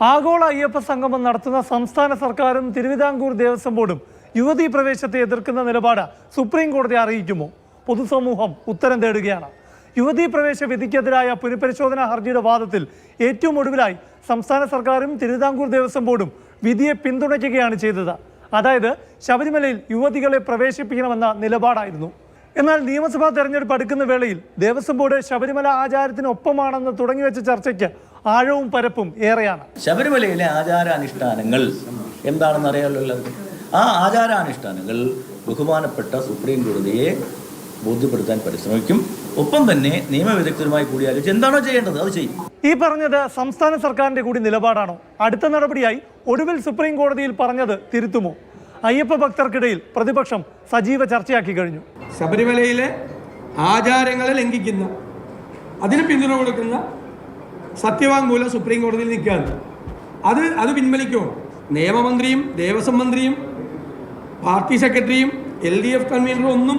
ആഗോള അയ്യപ്പ സംഗമം നടത്തുന്ന സംസ്ഥാന സർക്കാരും തിരുവിതാംകൂർ ദേവസ്വം ബോർഡും യുവതീ പ്രവേശത്തെ എതിർക്കുന്ന നിലപാട് സുപ്രീം കോടതി അറിയിക്കുമോ? പൊതുസമൂഹം ഉത്തരം തേടുകയാണ്. യുവതീ പ്രവേശ വിധിക്കെതിരായ പുനഃപരിശോധനാ ഹർജിയുടെ വാദത്തിൽ ഏറ്റവും ഒടുവിലായി സംസ്ഥാന സർക്കാരും തിരുവിതാംകൂർ ദേവസ്വം ബോർഡും വിധിയെ പിന്തുണയ്ക്കുകയാണ് ചെയ്തത്. അതായത് ശബരിമലയിൽ യുവതികളെ പ്രവേശിപ്പിക്കണമെന്ന നിലപാടായിരുന്നു. എന്നാൽ നിയമസഭാ തെരഞ്ഞെടുപ്പ് അടുക്കുന്ന വേളയിൽ ദേവസ്വം ബോർഡ് ശബരിമല ആചാരത്തിനൊപ്പമാണെന്ന് തുടങ്ങിവെച്ച ചർച്ചയ്ക്ക് ആഴവും പരപ്പും ഏറെയാണ്. ശബരിമലയിലെ ആചാരാനുഷ്ഠാനങ്ങൾ എന്താണെന്ന് അറിയാമല്ലോ ആ ആചാരാനുഷ്ഠാനങ്ങൾ ബഹുമാനപ്പെട്ട സുപ്രീം കോടതിയെ ബോധ്യപ്പെടുത്താൻ പരിശ്രമിക്കും. ഒപ്പം തന്നെ നിയമവിദഗ്ധരുമായി കൂടിയാലോചിച്ച് എന്താണോ ചെയ്യേണ്ടത് അത് ചെയ്യും. ഈ പറഞ്ഞത് സംസ്ഥാന സർക്കാരിന്റെ കൂടി നിലപാടാണോ? അടുത്ത നടപടിയായി ഒടുവിൽ സുപ്രീം കോടതിയിൽ പറഞ്ഞത് തിരുത്തുമോ? അയ്യപ്പ ഭക്തർക്കിടയിൽ പ്രതിപക്ഷം സജീവ ചർച്ചയാക്കി കഴിഞ്ഞു. ശബരിമലയിലെ ആചാരങ്ങളെ ലംഘിക്കുന്ന അതിന് പിന്തുണ കൊടുക്കുന്ന സത്യവാങ്മൂലം സുപ്രീം കോടതിയിൽ നിൽക്കുകയാണ്. അത് അത് പിൻവലിക്കുമോ നിയമമന്ത്രിയും ദേവസ്വം മന്ത്രിയും പാർട്ടി സെക്രട്ടറിയും എൽ ഡി എഫ് കൺവീനറും ഒന്നും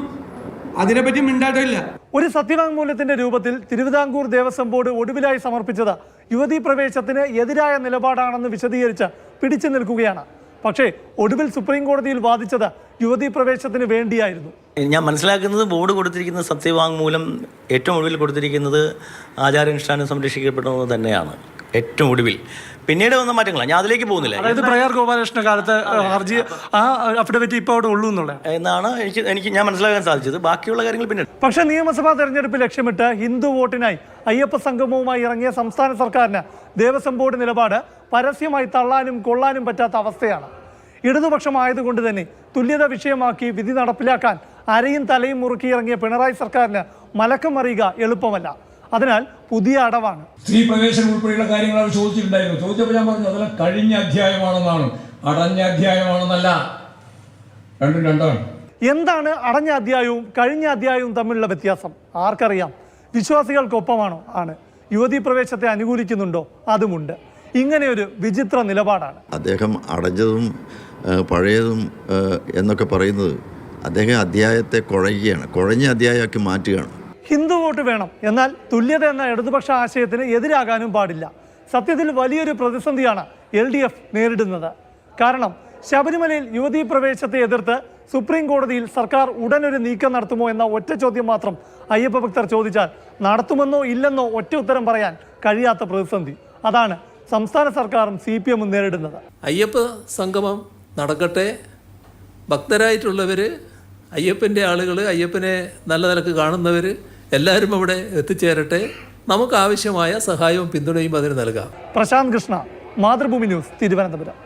അതിനെപ്പറ്റി മിണ്ടാട്ടില്ല ഒരു സത്യവാങ്മൂലത്തിന്റെ രൂപത്തിൽ തിരുവിതാംകൂർ ദേവസ്വം ബോർഡ് ഒടുവിലായി സമർപ്പിച്ചത് യുവതീ പ്രവേശത്തിന് എതിരായ നിലപാടാണെന്ന് വിശദീകരിച്ച് പിടിച്ചു നിൽക്കുകയാണ്. പക്ഷേ ഒടുവിൽ സുപ്രീം കോടതിയിൽ വാദിച്ചത് യുവതീ പ്രവേശത്തിന് വേണ്ടിയായിരുന്നു. ഞാൻ മനസ്സിലാക്കുന്നത് ബോർഡ് കൊടുത്തിരിക്കുന്ന സത്യവാങ്മൂലം ഏറ്റവും ഒടുവിൽ കൊടുത്തിരിക്കുന്നത് ആചാരാനുഷ്ഠാനം സംരക്ഷിക്കപ്പെടുന്നത് തന്നെയാണ്. ഏറ്റവും ഒടുവിൽ. പിന്നീട് വന്ന മാറ്റങ്ങളാണ് ഞാൻ അതിലേക്ക് പോകുന്നില്ല. അതായത് പ്രയാർ ഗോപാലകൃഷ്ണ കാലത്ത് ഹർജി ആ അഫിഡവിറ്റ് ഇപ്പോൾ അവിടെ ഉള്ളൂ എന്നുള്ള എന്നാണ് എനിക്ക് എനിക്ക് ഞാൻ മനസ്സിലാക്കാൻ സാധിച്ചത്. ബാക്കിയുള്ള കാര്യങ്ങൾ പിന്നീട്. പക്ഷേ നിയമസഭാ തെരഞ്ഞെടുപ്പ് ലക്ഷ്യമിട്ട് ഹിന്ദു വോട്ടിനായി അയ്യപ്പ സംഗമവുമായി ഇറങ്ങിയ സംസ്ഥാന സർക്കാരിന് ദേവസ്വം ബോർഡ് നിലപാട് പരസ്യമായി തള്ളാനും കൊള്ളാനും പറ്റാത്ത അവസ്ഥയാണ്. ഇടതുപക്ഷമായതുകൊണ്ട് തന്നെ തുല്യത വിഷയമാക്കി വിധി നടപ്പിലാക്കാൻ അരയും തലയും മുറുക്കിയിറങ്ങിയ പിണറായി സർക്കാരിന് മലക്കം അറിയുക എളുപ്പമല്ല. അതിനാൽ പുതിയ അടവാണ്. സ്ത്രീ പ്രവേശനം ഉൾപ്പെടെയുള്ള കാര്യങ്ങൾ അവർ ചോദിച്ചിട്ടുണ്ടായിരുന്നു. ചോദിച്ചപ്പോൾ ഞാൻ പറഞ്ഞു അതെല്ലാം കഴിഞ്ഞ അധ്യായമാണെന്നാണ്. അടഞ്ഞ അധ്യായമാണെന്നല്ല. രണ്ടും രണ്ടാണ്. എന്താണ് അടഞ്ഞ അധ്യായവും കഴിഞ്ഞ അധ്യായവും തമ്മിലുള്ള വ്യത്യാസം? ആർക്കറിയാം? വിശ്വാസികൾക്കൊപ്പമാണോ? ആണ്. യുവതി പ്രവേശത്തെ അനുകൂലിക്കുന്നുണ്ടോ? അതുമുണ്ട്. ഇങ്ങനെ ഒരു വിചിത്ര നിലപാടാണ്. അദ്ദേഹം അടഞ്ഞതും പഴയതും എന്നൊക്കെ പറയുന്നത് അദ്ദേഹം അധ്യായത്തെ കുഴയുകയാണ്. കുഴഞ്ഞ അധ്യായമാക്കി മാറ്റുകയാണ്. ഹിന്ദു വോട്ട് വേണം. എന്നാൽ തുല്യത എന്ന ഇടതുപക്ഷ ആശയത്തിന് എതിരാകാനും പാടില്ല. സത്യത്തിൽ വലിയൊരു പ്രതിസന്ധിയാണ് എൽ ഡി എഫ് നേരിടുന്നത്. കാരണം ശബരിമലയിൽ യുവതീ പ്രവേശത്തെ എതിർത്ത് സുപ്രീം കോടതിയിൽ സർക്കാർ ഉടനൊരു നീക്കം നടത്തുമോ എന്ന ഒറ്റ ചോദ്യം മാത്രം അയ്യപ്പ ഭക്തർ ചോദിച്ചാൽ നടത്തുമെന്നോ ഇല്ലെന്നോ ഒറ്റ ഉത്തരം പറയാൻ കഴിയാത്ത പ്രതിസന്ധി. അതാണ് സംസ്ഥാന സർക്കാരും സി പി എമ്മും നേരിടുന്നത്. അയ്യപ്പ സംഗമം നടക്കട്ടെ. ഭക്തരായിട്ടുള്ളവർ അയ്യപ്പന്റെ ആളുകൾ അയ്യപ്പനെ നല്ല നിലയ്ക്ക് കാണുന്നവർ എല്ലാവരും അവിടെ എത്തിച്ചേരട്ടെ. നമുക്ക് ആവശ്യമായ സഹായവും പിന്തുണയും അതിന് നൽകാം. പ്രശാന്ത് കൃഷ്ണ മാതൃഭൂമി ന്യൂസ് തിരുവനന്തപുരം.